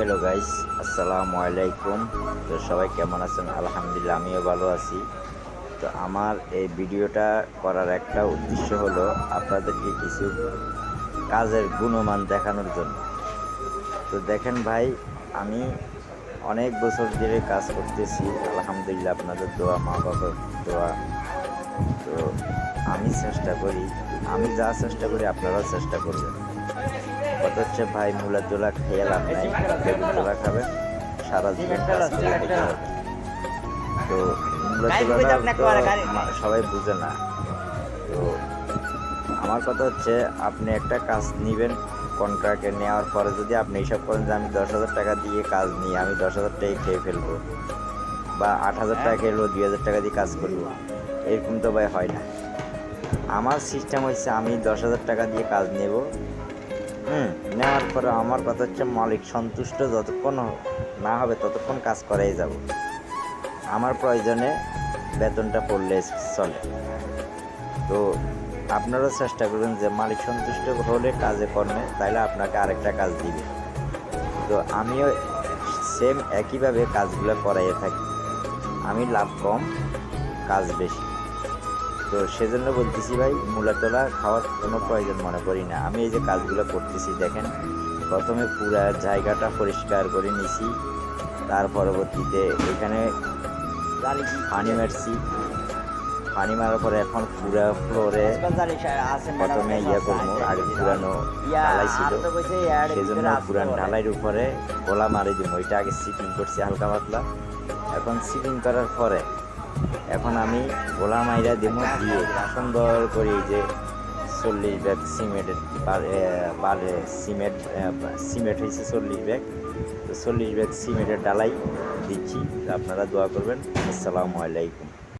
Hello guys আসসালামু আলাইকুম তো সবাই কেমন আছেন? আলহামদুলিল্লাহ, আমিও ভালো আছি। তো আমার এই ভিডিওটা করার একটা উদ্দেশ্য হলো আপনাদেরকে কিছু কাজের গুণমান দেখানোর জন্য। তো দেখেন ভাই, আমি অনেক বছর ধরে কাজ করতেছি। আলহামদুলিল্লাহ, আপনাদের দোয়া মা বাবার দোয়া। তো আমি চেষ্টা করি, আমি যা চেষ্টা করি, আপনারাও চেষ্টা করবেন। কত হচ্ছে ভাই মূলা তোলা খেয়ে লাভ নাই। বেগুন খাবেন সারা জীবন কাজ করে খেতে হবে। তো মূলা তোলাটা সবাই বুঝে না। তো আমার কথা হচ্ছে আপনি একটা কাজ নেবেন কন্ট্রাক্টে নেওয়ার পরে যদি আপনি এইসব করেন যে আমি দশ হাজার টাকা দিয়ে কাজ নিই আমি দশ হাজার টাকায় খেয়ে ফেলব বা আট হাজার টাকা খেলব দুই হাজার টাকা দিয়ে কাজ করব। এরকম তো ভাই হয় না। আমার সিস্টেম হচ্ছে আমি দশ হাজার টাকা দিয়ে কাজ নেব হুম, নেওয়ার পরে আমার কথা হচ্ছে মালিক সন্তুষ্ট যতক্ষণ না হবে ততক্ষণ কাজ করাই যাব। আমার প্রয়োজনে বেতনটা পড়লে চলে। তো আপনারাও চেষ্টা করবেন যে মালিক সন্তুষ্ট হলে কাজে কর্মে তাহলে আপনাকে আরেকটা কাজ দিবে। তো আমিও সেম একইভাবে কাজগুলো করাইয়ে থাকি। আমি লাভ কম, কাজ বেশি। তো সেজন্য বলতেছি ভাই, মূলাতলা খাওয়ার কোনো প্রয়োজন মনে করি না। আমি এই যে কাজগুলো করতেছি, দেখেন, প্রথমে পুরা জায়গাটা পরিষ্কার করে নিছি, তার পরবর্তীতে এখানে পানি মারছি। পানি মারার পরে এখন পুরা ফ্লোরে প্রথমে ইয়ে করব, আগে পুরানো ঢালাই ছিল। সেজন্য পুরান ঢালাইয়ের উপরে গোলা মারি দিব। ওইটা আগে সিপিং করছি, হালকা পাতলা। এখন সিপিং করার পরে এখন আমি গোলা মাইরা দেবো দিয়ে সুন্দর করে যে চল্লিশ ব্যাগ সিমেন্টের বারে সিমেন্ট সিমেন্ট হয়েছে চল্লিশ ব্যাগ। তো চল্লিশ ব্যাগ সিমেন্টের ডালাই দিচ্ছি। আপনারা দোয়া করবেন। আসসালামু আলাইকুম।